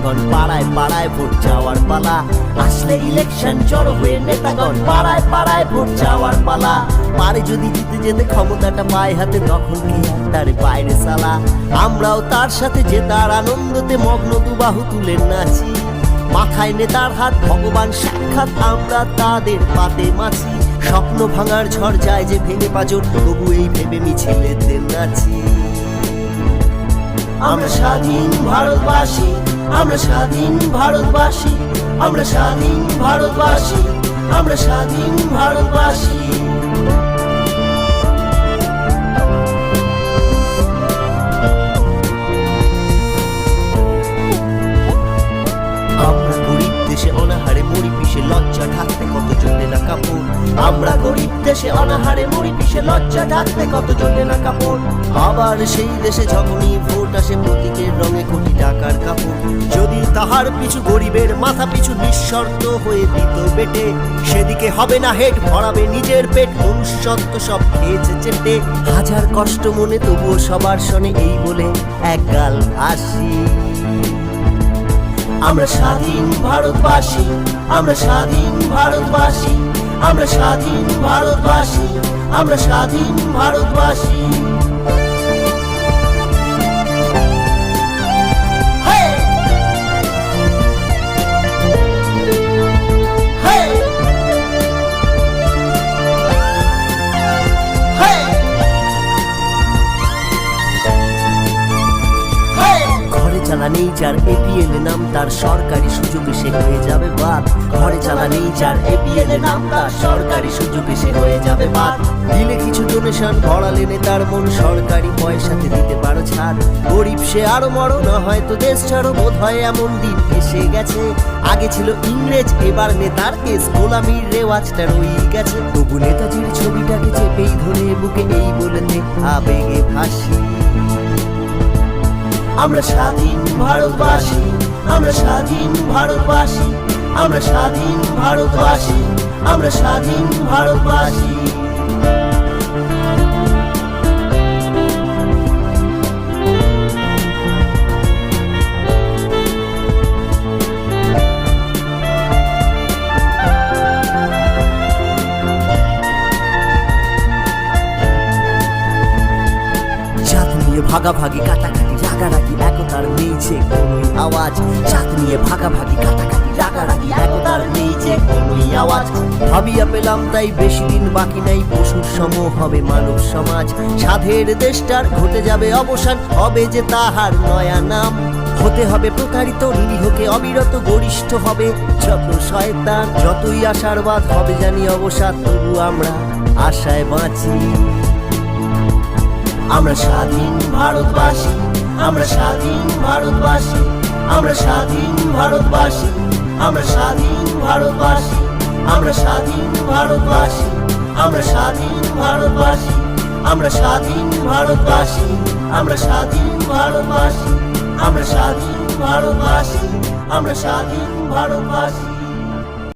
নেতাগণ পাড়ায় পাড়ায় ভোট চাওয়ার পালা। আসলে ইলেকশন জড়ো হয়ে নেতাগণ পাড়ায় পাড়ায় ভোট চাওয়ার পালা। পারে যদি জিতে যেতে ক্ষমতাটা পায় হাতে, তখন কি তার বাইরে সালা? আমরাও তার সাথে যে তার আনন্দতে মগ্ন দুবাহু তুলে নাচি। মাথায় নেতার হাত, ভগবান সাক্ষাৎ, আমরা তাদের পাতে মাছি। স্বপ্ন ভাঙার ঝড় যায় যে ভেঙে পাজর, তবু এই ভেবে মিছিলেতে নাচি। আমরা স্বাধীন ভারতবাসী আমরা স্বাধীন ভারতবাসী, আমরা স্বাধীন ভারতবাসী, আমরা স্বাধীন ভারতবাসী। আমরা গরিব দেশে অনাহারে মরি পিষে লজ্জা ঢাকতে কত জোটে না কাপড়? আমরা গরিব দেশে অনাহারে মরি পিষে লজ্জা কত জোটে না কাপড়? আবার সেই দেশে যখনই ভোট আসে প্রতীকের রঙে কোটি টাকার কাপড়। তাহার পিছু গরিবের মাথা পিছু নিঃশর্ত হয়ে দিত বেটে। সেদিকে হবে না হেড, ভরাবে নিজের পেট। মনুষ্যত্ব সব খেয়েছে চেটে। হাজার কষ্ট মনে, তবুও সবার শনে এই বলে এক গাল আসি আমরা স্বাধীন ভারতবাসী, আমরা স্বাধীন ভারতবাসী, আমরা স্বাধীন ভারতবাসী, আমরা স্বাধীন ভারতবাসী। চালা নেই যার এপিএল নাম, তার সরকারি সুযোগে সে হয়ে যাবে বাদ। ঘরে চালা নেই যার এপিএল নাম, তার সরকারি সুযোগে সে হয়ে যাবে বাদ। দিলে কিছু ডোনেশন ভরালে নেতার মন, সরকারি পয়সাতে দিতে পারো ছাড়। গরিব সে আরও বড়, না হয়তো দেশ ছাড়ো বোধ হয় এমন দিন এসে গেছে। আগে ছিল ইংরেজ, এবার নেতার কেস গোলামির রেওয়াজটা রয়ে গেছে। তবু নেতাজির ছবিটাকে চেপেই ধরে বুকে এই বলে আবেগে ভাসি আমরা স্বাধীন ভারতবাসী আমরা স্বাধীন ভারতবাসী আমরা স্বাধীন ভারতবাসী আমরা স্বাধীন ভারতবাসী। ভাগাভাগি কাটাকাটি রাগারাগি, একতার নেই যে কোনোই আওয়াজ। জাত নিয়ে ভাগাভাগি, কাটাকাটি, রাগারাগি, একতার নেই যে কোনোই আওয়াজ। ভাবিয়া পেলাম তাই বেশি দিন বাকি নাই, পশুর সম হবে মানব সমাজ। সাধের দেশটার ঘটে যাবে অবসান, হবে যে তাহার নয়া নাম। হতে হবে প্রতারিত, নিরীহকে অবিরত, গরিষ্ঠ হবে যত শয়তান। যতই আশার বাদ হবে জানি অবসাদ, তবু আমরা আশায় বাঁচি। আমরা স্বাধীন ভারতবাসী। আমরা স্বাধীন ভারতবাসী, আমরা স্বাধীন ভারতবাসী, আমরা স্বাধীন ভারতবাসী, আমরা স্বাধীন ভারতবাসী, আমরা স্বাধীন ভারতবাসী, আমরা স্বাধীন ভারতবাসী, আমরা স্বাধীন ভারতবাসী, আমরা স্বাধীন ভারতবাসী, আমরা স্বাধীন ভারতবাসী।